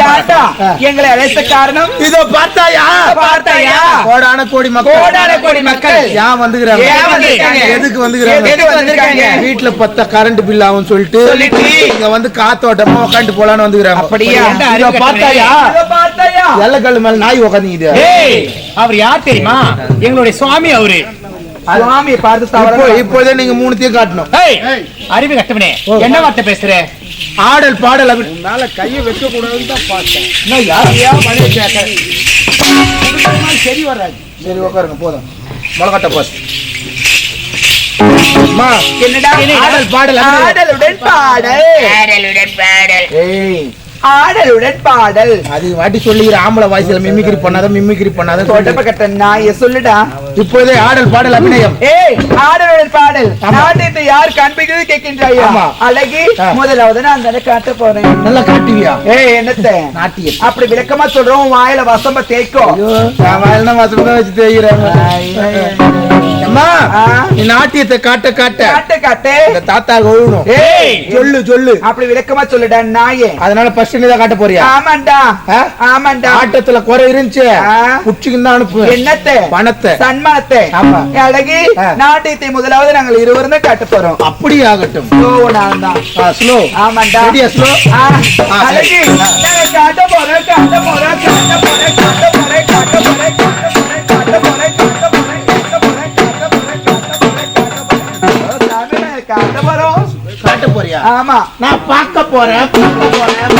யாட்டா எங்களை அழைத்த காரணம்? இதோ பார்த்தாயா? பார்த்தாயா? கோடான கோடி மக்கள். கோடான கோடி மக்கள். ஏன் வந்துக்கிறாங்க? ஏன் வந்திருக்காங்க? எதுக்கு வந்துக்கிறாங்க? எதுக்கு வந்திருக்காங்க? வீட்டுல பத்த கரண்ட் பில் ஆகும் சொல்லிட்டு சொல்லிட்டு. இங்க வந்து காத்தோட்டமா உட்காந்து போலான்னு வந்துக்கிறாங்க. அப்படியா? இதோ பார்த்தாயா? பார்த்தாயா? எல்லக்கல்லு மேல நாய் உட்காந்துக்குது ஏய் அவர் யார் தெரியுமா? எங்களுடைய சுவாமி அவரு. சுவாமியை பார்த்து இப்போதே நீங்க மூணுத்தையும் காட்டணும். அறிவு கட்டவனே என்ன வார்த்தை பேசுற? ஆடல் பாடல் அப்படி மேல கைய வைக்க கூடாதுன்னு தான் பார்த்தேன். இன்னும் யாரையா மணி கேட்க சரி வராது. சரி உட்காருங்க போதும். முளகட்ட பாஸ் என்னடா? ஆடல் பாடல். ஆடலுடன் பாடல் பாடல். ஏய் ஆடலுடன் பாடல். அது வாட்டி சொல்லிக்கிற ஆம்பளை வாய்ஸ்ல மிமிக்ரி பண்ணாத மிமிக்ரி பண்ணாத தொடப்ப கட்ட நாய சொல்லுடா. இப்போதே ஆடல் பாடல் அபிநயம். ஏய் ஆடலுடன் பாடல். நாட்டியத்தை யார் காண்பிக்கிறது கேட்கின்றாயா. அழகி. முதலாவது நான் தானே காட்ட போறேன். நல்லா காட்டுவியா? ஏய் என்னத்த? நாட்டியம். அப்படி விளக்கமா சொல்றோம் வாயில வசம்ப தேய்க்கோ. ஐயோ நான் வாயில தான் வச்சு தேய்கிறாங்க அம்மா. நீ நாட்டியத்தை காட்ட காட்ட. காட்டு காட்டு. தாத்தா ஒழுணும் ஏய். சொல்லு சொல்லு. அப்படி விளக்கமா சொல்லுடா நாயே. அதனால ஃபர்ஸ்ட் தான் காட்ட போறியா? ஆமாண்டா? ஆமாண்டா. ஆட்டத்துல குறை இருந்துச்சு. புடிச்சுக்கின்னு தான் அனுப்பு என்னத்தை? பணத்தை. சன்மானத்தை அழகி. நாட்டியத்தை முதலாவது நாங்கள் இருவரும் தான் காட்ட போறோம். அப்படி ஆகட்டும் நான் தான் ஸ்லோ. ஆமாண்டா. ரெடியா ஸ்லோ? ஆ, ஆ, அழகி சரி. ஆ. நாங்க காட்ட போறோம் காட்ட போறோம் காட்ட போறோம் காட்ட போறோம் காட்ட போறோம். காட்ட போறியா ஆமா நான் பார்க்க போறேன் பார்க்க போறேன்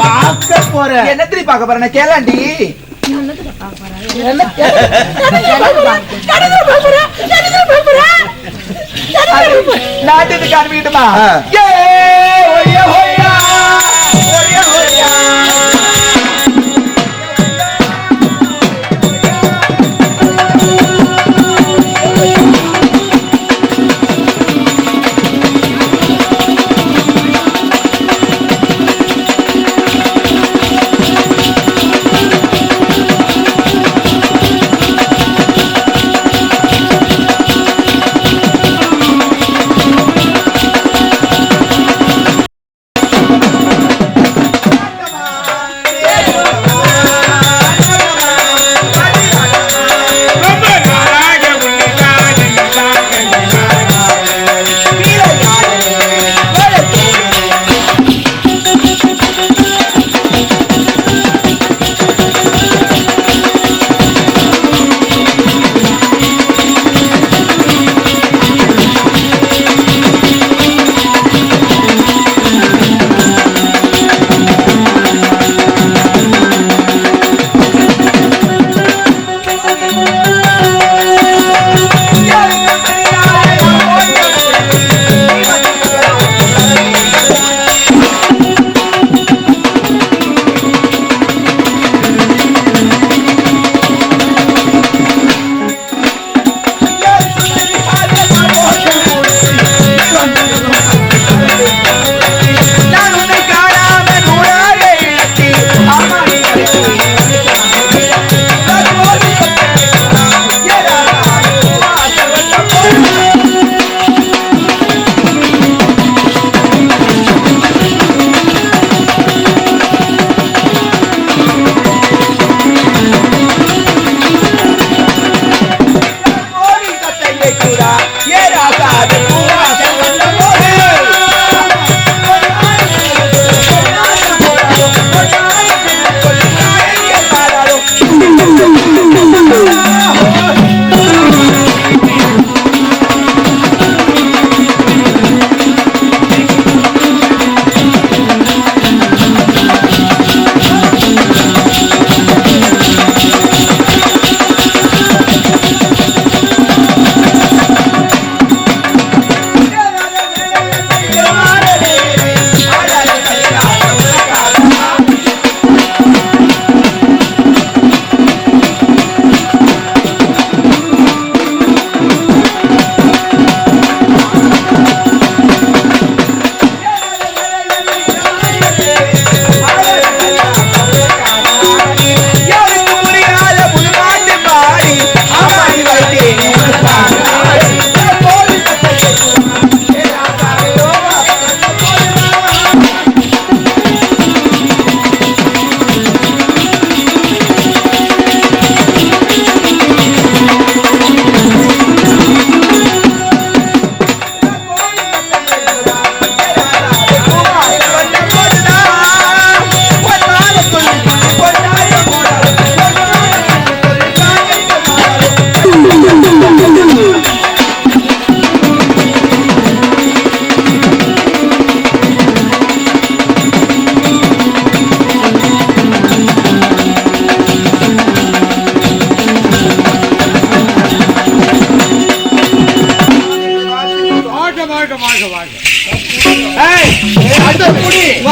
பார்க்க போறேன் என்ன திருப்பி பார்க்க போறேன் கேளாண்டி நாட்டுக்கு காண்பிக்கிட்டுமா ஆ. ஏ, ஒய்யா, ஒய்யா, ஒய்யா, ஒய்யா.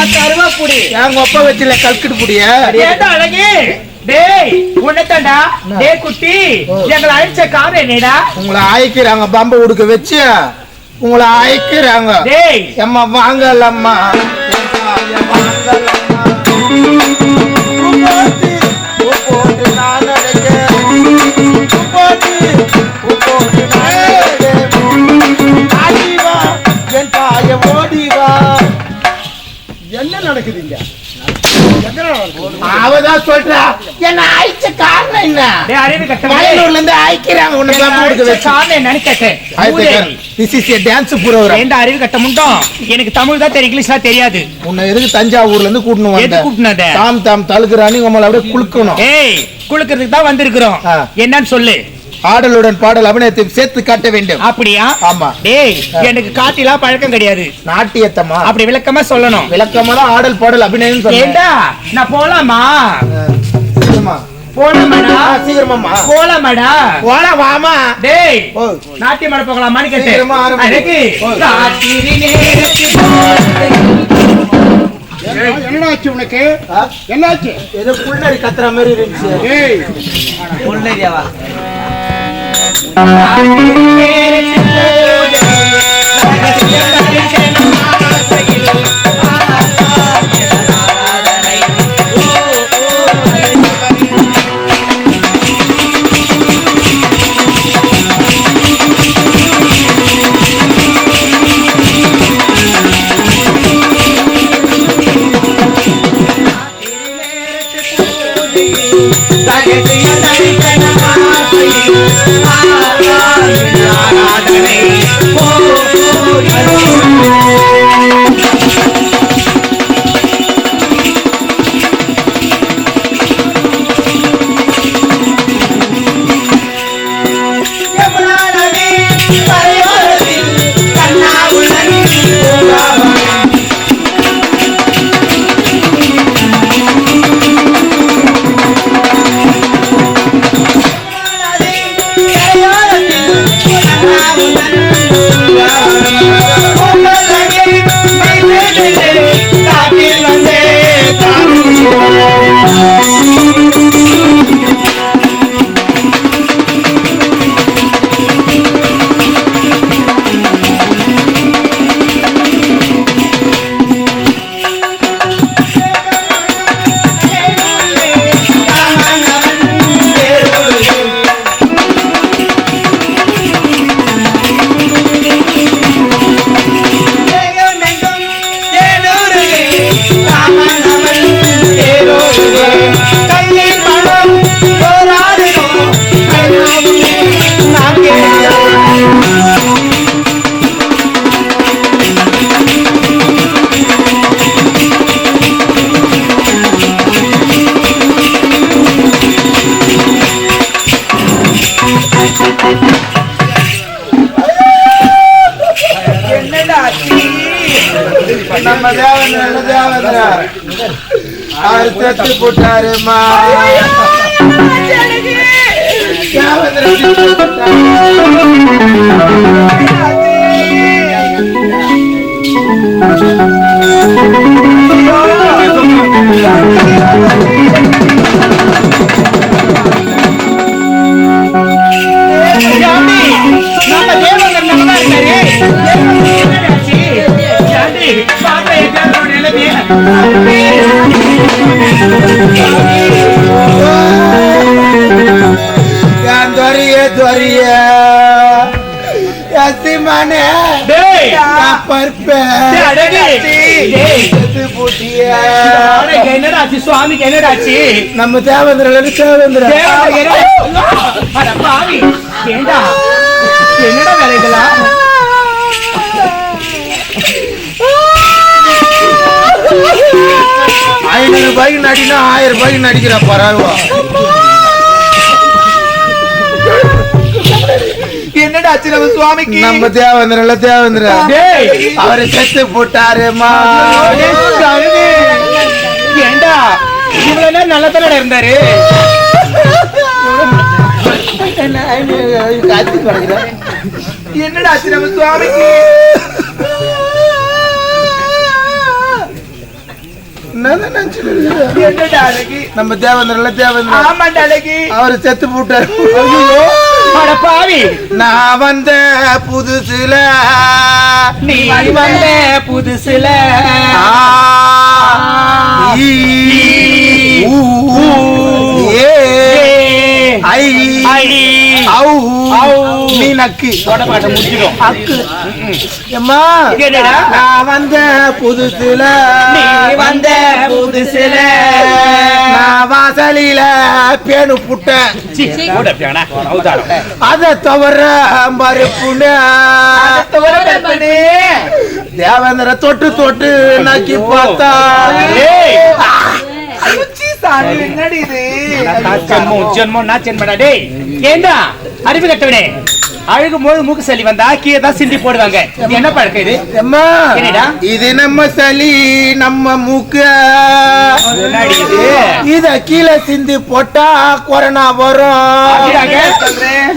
புடி. எங்க ஒப்ப வச்சுல கல்கிட்டு புடிய? அழகு? டேய் உன்னதாண்டா டேய் குட்டி. எங்களை அழைச்ச காரணம் என்னடா? உங்களை ஆயிக்கிறாங்க பம்ப உடுக்க வச்சு. உங்களை ஆயிக்கிறாங்க. டேய். எம்மா வாங்கலம்மா. நடக்குதுங்க அவதான் சொல்றா. என்ன ஆயிச்ச காரணம் என்ன? டேய் அறிவு கட்டவனே வயலூர்ல இருந்து ஆயிக்கிறாங்க உன்னை அழைச்ச காரணம் என்னன்னு கேட்டேன். This is a dance program ஏண்டா அறிவு கட்ட முண்டோம் எனக்கு தமிழ் தான் தெரியும் தெரியாது. உன்னை எதுக்கு தஞ்சாவூர்ல இருந்து கூட்டணும் எது கூட்டினத தாம் தாம் தழுக்குறானி உங்களை அப்படியே குளுக்கணும் ஏய் குளுக்கிறதுக்கு தான் வந்திருக்கிறோம். என்னன்னு சொல்லு. ஆடலுடன் பாடல் அபிநயத்தை சேர்த்து காட்ட வேண்டும். அப்படியா? ஆமா. டேய் எனக்கு காட்டிலாம் பழக்கம் கிடையாது. நாட்டியத்தமா அப்படி விளக்கமா சொல்லணும். விளக்கமா தான் ஆடல் பாடல் அபிநயம் ஏண்டா? நான் போலாமா? போலாமாடா? ஆ, சீக்கிரமாம்மா. போலாமாடா? போலாம் வாமா. டேய் ஓ. நாட்டியம் ஆட போகலாமான்னு கேட்டேன். ஓ. ராத்திரி நேரத்தில் என்னாச்சு உனக்கு? என்னாச்சு? ஏதோ புள்ளரி கத்துற மாதிரி இருந்துச்சு. ராத்திரி நேரத்தில் செத்து போட்டாருமா? தேவந்திர செத்து துறைய எசிமானே டேய், பருப்பேன் டேய், அழகு. டேய், செத்து போட்டிய அவனுக்கு என்னடா ஆச்சு? சுவாமிக்கு என்னடா ஆச்சு? நம்ம தேவேந்திர தேவேந்திர தேவனுக்கு என்னடா? அட பாவி, ஏண்டா? என்னடா வேலைகளா ஐநூறு ரூபாய்க்கு நடினா ஆயிரம் ரூபாய்க்கு நடிக்கிற பரவாயில்ல ஆச்சு நம்ம சுவாமிக்கு. நம்ம தேவேந்திர இல்ல அவரு செத்து போட்டாரு ஏண்டா? இவ்வளவு நேரம் நல்ல தடவை இருந்தாரு என்னடா ஆச்சு நம்ம சுவாமிக்கு நம்ம தேவேந்திர தேவேந்திர ஆமாண்டா செத்து போட்டார். ஐயோ. பாவி நான் வந்த புதுசுல நீ வந்த புதுசுல. புதுசுல நீ வந்த புதுசுல. வாசலில பேணு புட்டேன். அத தவிர கற்பனே தேவேந்திர தொட்டு தொட்டு நக்கி பார்த்தா என்னடி இது? ஜென்மம், நான் ஜென்மடா, டேய். ஏண்டா? அறிவு கட்டவனே. அழுகும் போது மூக்கு சளி வந்தா கீழே தான் சிந்தி போடுவாங்க. இது என்ன பழக்கம் இது? என்னடா? இது நம்ம சளி நம்ம மூக்கு. இது? கீழே சிந்தி போட்டா கொரோனா வரும்.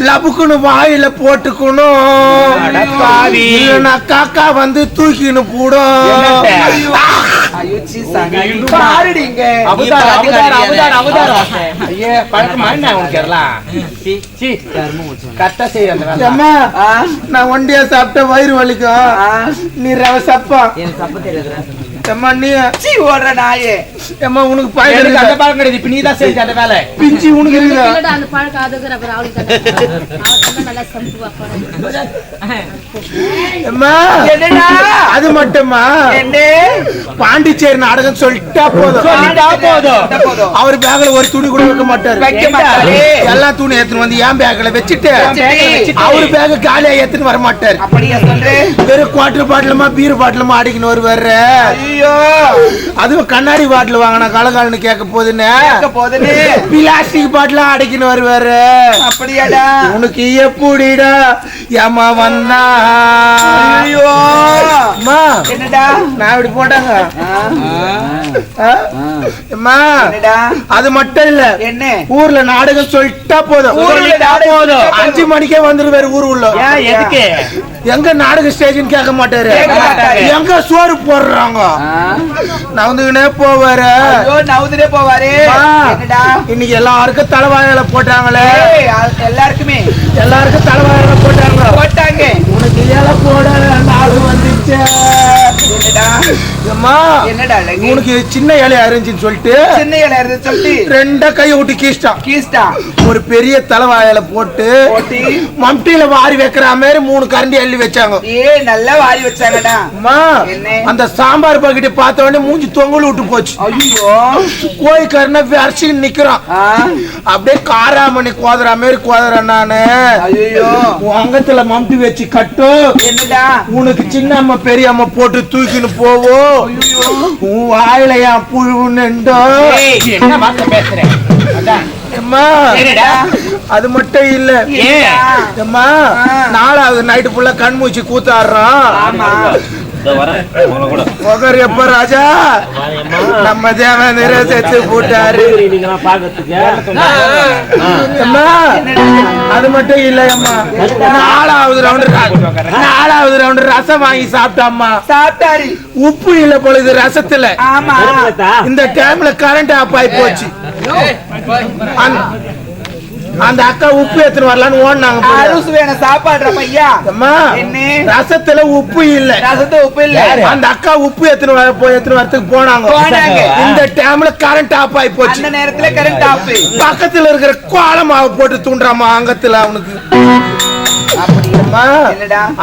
லபுக்குன்னு வாயில போட்டுக்கணும். இல்லைன்னா காக்கா வந்து தூக்கின்னு போடும். நான் ஒண்டியா சாப்பிட்ட வயிறு வலிக்கும் நீ ரவ சப்பா எம்மா நீ சீ ஓடுற நாயே. எம்மா உனக்கு எனக்கு பாய்க்கு அந்த பழக்கம் கிடையாது. இப்ப நீதான் செஞ்ச அந்த வேலை. பிஞ்சி உனக்கு இருக்குதா? இல்லடா, அந்த பழக்கம்? அதுக்கு அப்புறம் அவளுக்கு தான். அவள் தான் நல்லா சமைச்சுவா போறேன் எம்மா என்னடா? அது மட்டுமா என்ன பாண்டிச்சேரி நாடகம் சொல்லிட்டா போதும். சொல்லிட்டா போதும். அவர் பேக்ல ஒரு துணி கூட வைக்க மாட்டாரு. வைக்க மாட்டாரு. எல்லா துணி எடுத்துன்னு வந்து என் பேக்ல வச்சுட்டு. அவர் பேக் காலியா எடுத்துன்னு வர மாட்டாரு அப்படியா சொல்றேன் வெறும் குவார்டர் பாட்டிலுமா பீர் பாட்டிலுமா அடிக்கணும் வருவாரு. ஐயோ. அதுவும் கண்ணாடி பாட்டில் வாங்கினா கலகாலன்னு கேட்க போதுன்னு போதுன்னு பிளாஸ்டிக் பாட்டில அடிக்கணும் வருவாரு. அப்படியாடா. உனக்கு எப்படிடா? ஏமா வந்தா? ஐயோ. அம்மா. என்னடா? நான் இப்படி போட்டாங்க? அம்மா. அது மட்டும் இல்ல. என்ன? ஊர்ல நாடகம் சொல்லிட்டா போதும். ஊர்ல போதும். அஞ்சு மணிக்கே வந்துருவாரு ஊர் உள்ள. ஏன், எதுக்கு? எங்க நாடக ஸ்டேஜ்னு கேட்க மாட்டாரு. எங்க சோறு போடுறாங்க? நான் வந்துக்கினே போவாரு. ஐயோ நவுதுனே போவாரு. இன்னைக்கு எல்லாருக்கும் தலைவாயில போட்டாங்களே. எல்லாருக்குமே. எல்லாருக்கும் தலைவாயில போட்டாங்க. போட்டாங்க. உனக்கு இலை போட நாடு வந்துச்சு. என்னடா? உனக்கு சின்ன இலையா இருந்துச்சுன்னு சொல்லிட்டு சின்ன இலை இருந்து சொல்லிட்டு. ரெண்டா கையை விட்டு கீச்சிட்டான் கீஸ்டா ஒரு பெரிய தலைவாயில போட்டு மம்டியில வாரி வைக்கிற மாதிரி மூணு கரண்டி அள்ளி வச்சாங்க. ஏ நல்லா வாரி வச்சாங்கடா. அம்மா? அந்த சாம்பார் பாக்கெட்டை பார்த்த உடனே மூஞ்சி தொங்கல் விட்டு போச்சு. ஐயோ. கோழிக்காரன அரிசின்னு நிக்கிறான். அப்படியே காராமணி கோதற மாதிரி கோதறேன் நானு. ஐயோ உன் அங்கத்துல மம்டி வச்சு கட்டு என்னடா? உனக்கு சின்ன அம்மா பெரிய அம்மா போட்டு தூக்கின்னு போவோம் உன் வாயில என் புழு நின்றோ ஏய், என்ன வார்த்தை பேசுற? அதான். அம்மா என்னடா? அது மட்டும் இல்ல? அம்மா. நாலாவது நைட்டு ஃபுல்லா கண் மூச்சு கூத்தாடுறான் முகர் எப்ப ராஜா? நம்ம தேவேந்திர செத்து போட்டாரு. அம்மா அது மட்டும் இல்ல அம்மா. நாலாவது ரவுண்டு நாலாவது ரவுண்டு ரசம் வாங்கி சாப்பிட்டாம்மா. சாப்பிட்டாரு. உப்பு இல்ல பொழுது ரசத்துல. ஆமா. இந்த டைம்ல கரண்ட் ஆஃப் ஆகி போச்சு. அந்த- அக்கா உப்பு எடுத்துன்னு வரலான்னு ஓடினாங்க. அருசு வேணும் சாப்பாடுற பையா. அம்மா என்ன? ரசத்துல உப்பு இல்ல. ரசத்து உப்பு இல்ல. அந்த அக்கா உப்பு எடுத்துன்னு வர போய் எடுத்துன்னு வரதுக்கு போனாங்க. இந்த டைம்ல கரண்ட் ஆஃப் ஆகி போச்சு. அந்த நேரத்துல கரண்ட் ஆஃப் பக்கத்துல இருக்கிற கோல மாவு போட்டு தூண்டுறாமா அங்கத்துல அவனுக்கு.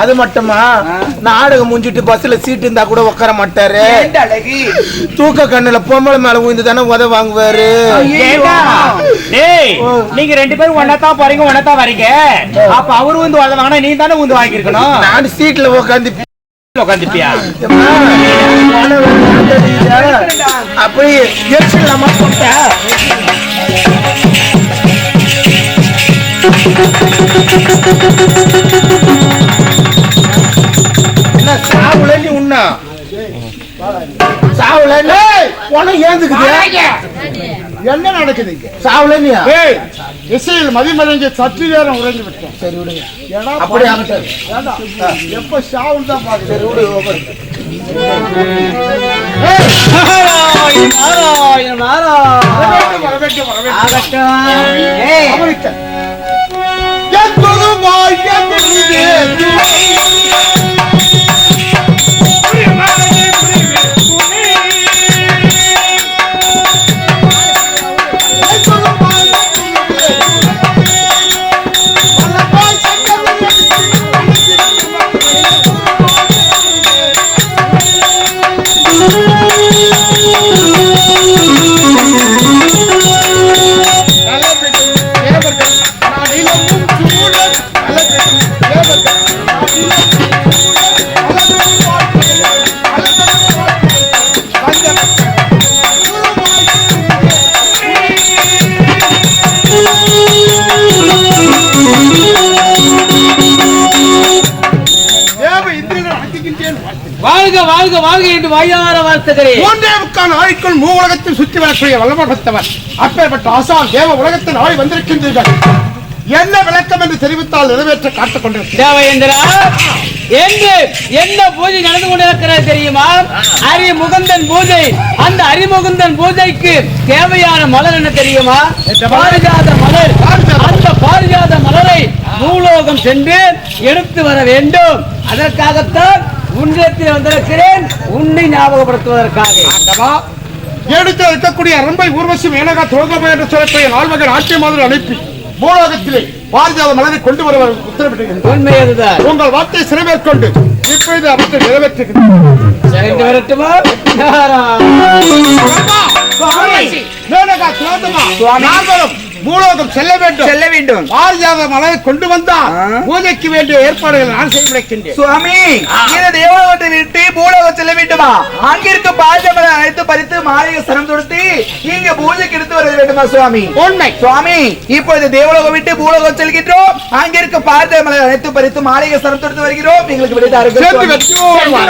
அது மட்டுமா? நாடகம் முடிஞ்சிட்டு பஸ்ல சீட் இருந்தா கூட உட்கார மாட்டாரு. தூக்க கண்ணுல பொம்பளை மேல விழுந்து தானே உத வாங்குவாரு? ஏண்டா? டேய், நீங்க ரெண்டு பேரும் ஒன்னதான் போறீங்க ஒன்னதான் வரீங்க. அப்ப அவரு வந்து வாங்க வாங்கினா நீ தானே வந்து வாங்கிருக்கணும் நான் சீட்ல உட்காந்து உட்காந்துப்பியா அப்படி எரிச்சிடலாமா போட்ட. உனக்கு ஏந்துக்குது? என்ன நடக்குது இங்க? சாவுல நீ ஏய் இசையில் மதிமறைஞ்சு சற்று நேரம் உறைந்து விட்டோம். சரி விடுங்க ஏன்னா அப்படி ஆகட்டும். எப்ப ஷாவுன்னு தான் பாக்குது சரி விடு நாராயண நாராயண நாராயண. வாயார வாழ்த்துகிறேன். மூன்றே முக்கால் நாளைக்குள் மூ உலகத்தில் சுற்றி வரக்கூடிய வல்லமகத்தவர் அப்பேற்பட்ட ஆசான் தேவ உலகத்தின் ஆய் வந்திருக்கின்றீர்கள். என்ன விளக்கம் என்று தெரிவித்தால் நிறைவேற்ற காத்துக் கொண்டிருக்கிறேன் என்று என்ன பூஜை நடந்து கொண்டிருக்கிறது தெரியுமா? அரிமுகந்தன் பூஜை. அந்த அரிமுகந்தன் பூஜைக்கு தேவையான மலர் என்ன தெரியுமா? பாரிஜாத மலர். அந்த பாரிஜாத மலரை பூலோகம் சென்று எடுத்து வர வேண்டும். அதற்காகத்தான் உன்னிடத்தில் வந்திருக்கிறேன். உன்னை ஞாபகப்படுத்துவதற்காக. எடுத்து இருக்கக்கூடிய அரம்பை ஊர்வசி மேனகா துரோகமே என்று சொல்லக்கூடிய நால்வகர் ஆட்சி மாதிரி அனுப்பி பூலோகத்திலே பாரிஜாத மலரை கொண்டு வர உத்தரவிட்டிருக்கின்றேன் உண்மை அதுதான் உங்கள் வார்த்தை சிறைமேற்கொண்டு இப்பொழுது அவற்றை நிறைவேற்றுகிறேன் மேனகா துரோகமா? நால்வரும் பூலோகம் செல்ல வேண்டும். செல்ல வேண்டும். பாரிஜாத மலரை கொண்டு வந்தால். பூஜைக்கு வேண்டிய ஏற்பாடுகளை நான் செய்து வைக்கின்றேன் சுவாமி இந்த தேவலோகத்தை விட்டு பூலோகம் செல்ல வேண்டுமா? அங்கிருக்க பாஜமலை அழைத்து பறித்து மாளிகை சரம் தொடுத்து இங்க பூஜைக்கு எடுத்து வர வேண்டுமா சுவாமி? உண்மை. சுவாமி இப்பொழுது தேவலோகம் விட்டு பூலோகம் செல்கின்றோம். அங்க இருக்க பாஜமலை அழைத்து பறித்து மாளிகை சரம் தொடுத்து வருகிறோம். எங்களுக்கு விடுதா சென்று இருக்கு வெற்றியோடு வா.